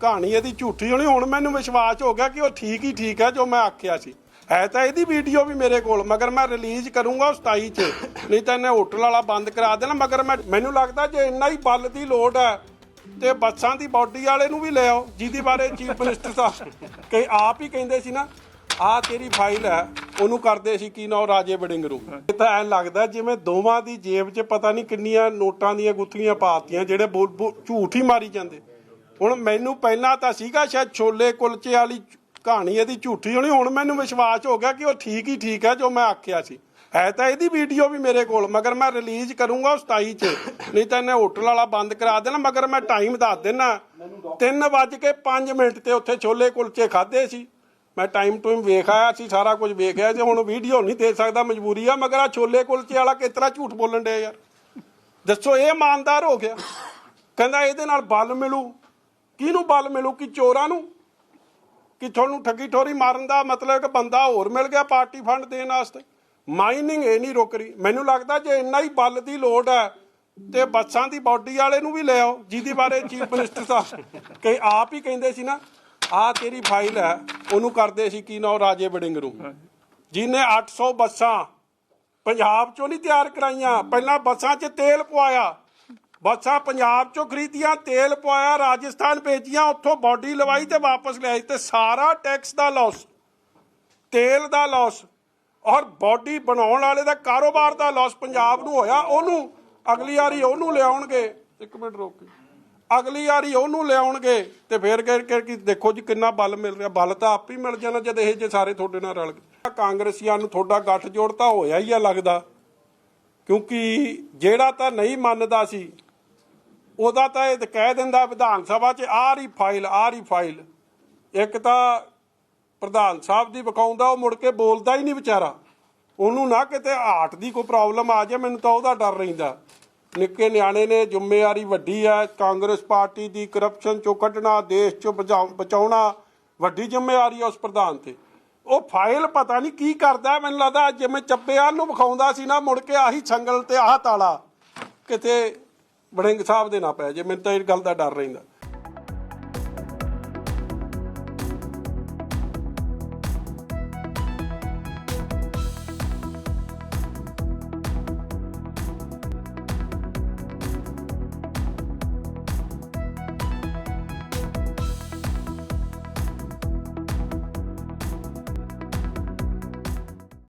ਕਹਾਣੀ ਇਹਦੀ ਝੂਠੀ ਹੋਣੀ, ਹੁਣ ਮੈਨੂੰ ਵਿਸ਼ਵਾਸ ਹੋ ਗਿਆ ਕਿ ਉਹ ਠੀਕ ਹੀ ਠੀਕ ਹੈ ਜੋ ਮੈਂ ਆਖਿਆ ਸੀ। ਹੈ ਤਾਂ ਇਹਦੀ ਵੀਡੀਓ ਵੀ ਮੇਰੇ ਕੋਲ, ਮਗਰ ਮੈਂ ਰਿਲੀਜ਼ ਕਰੂੰਗਾ ਉਹ 27 ਚ, ਨਹੀਂ ਤਾਂ ਇਹਨੇ ਹੋਟਲ ਵਾਲਾ ਬੰਦ ਕਰਾ ਦੇਣਾ, ਮਗਰ ਮੈਂ ਮੈਨੂੰ ਲੱਗਦਾ ਜੇ ਇੰਨਾ ਹੀ ਬਲ ਦੀ ਲੋੜ ਹੈ, ਤੇ ਬੱਸਾਂ ਦੀ ਬਾਡੀ ਵਾਲੇ ਨੂੰ ਵੀ ਲੈ ਆਓ, ਜਿਹਦੇ ਬਾਰੇ ਚੀਫ ਮਿਨਿਸਟਰ ਸਾਹਿਬ ਕਿ ਆਪ ਹੀ ਕਹਿੰਦੇ ਸੀ ਨਾ ਆ ਤੇਰੀ ਫਾਈਲ ਹੈ, ਉਹਨੂੰ ਕਰਦੇ ਸੀ ਕੀ ਨਾ ਰਾਜੇ ਵੜਿੰਗ ਨੂੰ ਇਹ ਤਾਂ ਐਂ ਲੱਗਦਾ ਜਿਵੇਂ ਦੋਵਾਂ ਦੀ ਜੇਬ 'ਚ ਪਤਾ ਨਹੀਂ ਕਿੰਨੀਆਂ ਨੋਟਾਂ ਦੀਆਂ ਗੁੱਥੀਆਂ ਪਾਤੀਆਂ ਜਿਹੜੇ ਬੋਲ- ਬੋਲ- ਝੂਠ ਹੀ ਮਾਰੀ ਜਾਂਦੇ। ਹੁਣ ਮੈਨੂੰ ਪਹਿਲਾਂ ਤਾਂ ਸੀਗਾ ਸ਼ਾਇਦ ਛੋਲੇ ਕੁਲਚੇ ਵਾਲੀ ਕਹਾਣੀ, ਇਹਦੀ ਝੂਠੀ ਹੋਣੀ। ਹੁਣ ਮੈਨੂੰ ਵਿਸ਼ਵਾਸ ਹੋ ਗਿਆ ਕਿ ਉਹ ਠੀਕ ਹੀ ਠੀਕ ਹੈ ਜੋ ਮੈਂ ਆਖਿਆ ਸੀ। ਹੈ ਤਾਂ ਇਹਦੀ ਵੀਡੀਓ ਵੀ ਮੇਰੇ ਕੋਲ, ਮਗਰ ਮੈਂ ਰਿਲੀਜ਼ ਕਰੂੰਗਾ ਉਹ 27 ਚ। ਨਹੀਂ ਤਾਂ ਇਹਨੇ ਹੋਟਲ ਵਾਲਾ ਬੰਦ ਕਰਾ ਦੇਣਾ, ਮਗਰ ਮੈਂ ਟਾਈਮ ਦੱਸ ਦੇਣਾ 3:05 ਮਿੰਟ ਤੇ ਉੱਥੇ ਛੋਲੇ ਕੁਲਚੇ ਖਾਦੇ ਸੀ। ਮੈਂ ਟਾਈਮ ਟੂਮ ਵੇਖ ਆਇਆ ਸੀ, ਸਾਰਾ ਕੁਝ ਵੇਖਿਆ ਜੇ ਹੁਣ ਵੀਡੀਓ ਨਹੀਂ ਦੇ ਸਕਦਾ, ਮਜਬੂਰੀ ਆ। ਮਗਰ ਆ ਛੋਲੇ ਕੁਲਚੇ ਵਾਲਾ ਕਿਸ ਤਰ੍ਹਾਂ ਝੂਠ ਬੋਲਣ ਡਿਆ ਯਾਰ? ਦੱਸੋ, ਇਹ ਇਮਾਨਦਾਰ ਹੋ ਗਿਆ। ਕਹਿੰਦਾ ਇਹਦੇ ਨਾਲ ਬਲ ਮਿਲੂ। ਕਿਹਨੂੰ ਬਲ ਮਿਲੂ? ਕਿ ਚੋਰਾਂ ਨੂੰ? ਕਿ ਤੁਹਾਨੂੰ ਠੱਗੀ ਠੋਰੀ ਮਾਰਨ ਦਾ ਮਤਲਬ ਕਿ ਬੰਦਾ ਹੋਰ ਮਿਲ ਗਿਆ ਪਾਰਟੀ ਫੰਡ ਦੇਣ ਵਾਸਤੇ? ਮਾਈਨਿੰਗ ਇਹ ਨਹੀਂ ਰੁਕ ਰਹੀ। ਮੈਨੂੰ ਲੱਗਦਾ ਜੇ ਇੰਨਾ ਹੀ ਬਲ ਦੀ ਲੋੜ ਹੈ, ਤੇ ਬੱਸਾਂ ਦੀ ਬਾਡੀ ਵਾਲੇ ਨੂੰ ਵੀ ਲੈ ਆਓ, ਜਿਹਦੇ ਬਾਰੇ ਚੀਫ ਮਿਨਿਸਟਰ ਸਾਹਿਬ ਕਿ ਆਪ ਹੀ ਕਹਿੰਦੇ ਸੀ ਨਾ, ਆ ਤੇਰੀ ਫਾਈਲ ਹੈ, ਉਹਨੂੰ ਕਰਦੇ ਸੀ ਕੀ ਨਾ ਰਾਜੇ ਵੜਿੰਗ ਨੂੰ। ਜਿਹਨੇ 800 ਬੱਸਾਂ ਪੰਜਾਬ ਚੋਂ ਨਹੀਂ ਤਿਆਰ ਕਰਾਈਆਂ, ਪਹਿਲਾਂ ਬੱਸਾਂ 'ਚ ਤੇਲ ਪਵਾਇਆ ਬੱਸਾਂ ਪੰਜਾਬ ਚੋਂ ਖਰੀਦੀਆਂ ਤੇਲ ਪਵਾਇਆ ਰਾਜਸਥਾਨ ਭੇਜੀਆਂ ਉੱਥੋਂ ਬਾਡੀ ਲਵਾਈ ਤੇ ਵਾਪਸ ਲਿਆਈ ਤੇ ਸਾਰਾ ਟੈਕਸ ਦਾ ਲਾਸ ਤੇਲ ਦਾ ਲਾਸ ਔਰ ਬਾਡੀ ਬਣਾਉਣ ਵਾਲੇ ਦਾ ਕਾਰੋਬਾਰ ਦਾ ਲਾਸ ਪੰਜਾਬ ਨੂੰ ਹੋਇਆ ਉਹਨੂੰ ਅਗਲੀ ਵਾਰੀ ਉਹਨੂੰ ਲਿਆਉਣਗੇ। ਇੱਕ ਮਿੰਟ ਰੋਕ ਅਗਲੀ ਵਾਰੀ ਉਹਨੂੰ ਲਿਆਉਣਗੇ ਤੇ ਫੇਰ ਕਹਿ ਕੇ ਕਿ ਦੇਖੋ ਜੀ ਕਿੰਨਾ ਬਲ ਮਿਲ ਰਿਹਾ ਬਲ ਤਾਂ ਆਪ ਹੀ ਮਿਲ ਜਾਣਾ ਜਦ ਇਹ ਜੇ ਸਾਰੇ ਤੁਹਾਡੇ ਨਾਲ ਰਲ ਗਏ ਕਾਂਗਰਸੀਆਂ ਨੂੰ ਤੁਹਾਡਾ ਗੱਠ ਜੋੜ ਤਾਂ ਹੋਇਆ ਹੀ ਆ ਲੱਗਦਾ ਕਿਉਂਕਿ ਜਿਹੜਾ ਤਾਂ ਨਹੀਂ ਮੰਨਦਾ ਸੀ ਉਹਦਾ ਤਾਂ ਇਹ ਕਹਿ ਦਿੰਦਾ ਵਿਧਾਨ ਸਭਾ 'ਚ ਆ ਰਹੀ ਫਾਈਲ ਆ ਰਹੀ ਫਾਈਲ। ਇੱਕ ਤਾਂ ਪ੍ਰਧਾਨ ਸਾਹਿਬ ਦੀ ਵਿਖਾਉਂਦਾ, ਉਹ ਮੁੜ ਕੇ ਬੋਲਦਾ ਹੀ ਨਹੀਂ ਵਿਚਾਰਾ। ਉਹਨੂੰ ਨਾ ਕਿਤੇ ਹਾਰਟ ਦੀ ਕੋਈ ਪ੍ਰੋਬਲਮ ਆ ਜਾਏ, ਮੈਨੂੰ ਤਾਂ ਉਹਦਾ ਡਰ ਰਹਿੰਦਾ। ਨਿੱਕੇ ਨਿਆਣੇ ਨੇ, ਜ਼ਿੰਮੇਵਾਰੀ ਵੱਡੀ ਹੈ ਕਾਂਗਰਸ ਪਾਰਟੀ ਦੀ ਕਰਪਸ਼ਨ ਚੋਂ ਕੱਢਣਾ, ਦੇਸ਼ ਚੋਂ ਬਚਾਉ- ਬਚਾਉਣਾ, ਵੱਡੀ ਜ਼ਿੰਮੇਵਾਰੀ ਆ ਉਸ ਪ੍ਰਧਾਨ ਤੇ। ਉਹ ਫਾਈਲ ਪਤਾ ਨਹੀਂ ਕੀ ਕਰਦਾ, ਮੈਨੂੰ ਲੱਗਦਾ ਅੱਜ ਜਿਵੇਂ ਚੱਬੇਆਲ ਨੂੰ ਵਿਖਾਉਂਦਾ ਸੀ ਨਾ, ਮੁੜ ਕੇ ਆਹੀ ਛੰਗਲ ਤੇ ਆਹ ਤਾਲਾ। ਕਿਤੇ ਵੜਿੰਗ ਸਾਹਿਬ ਦੇ ਨਾ ਪੈ ਜੇ ਮੈਨੂੰ ਤਾਂ ਇਹ ਗੱਲ ਦਾ ਡਰ ਰਹਿੰਦਾ।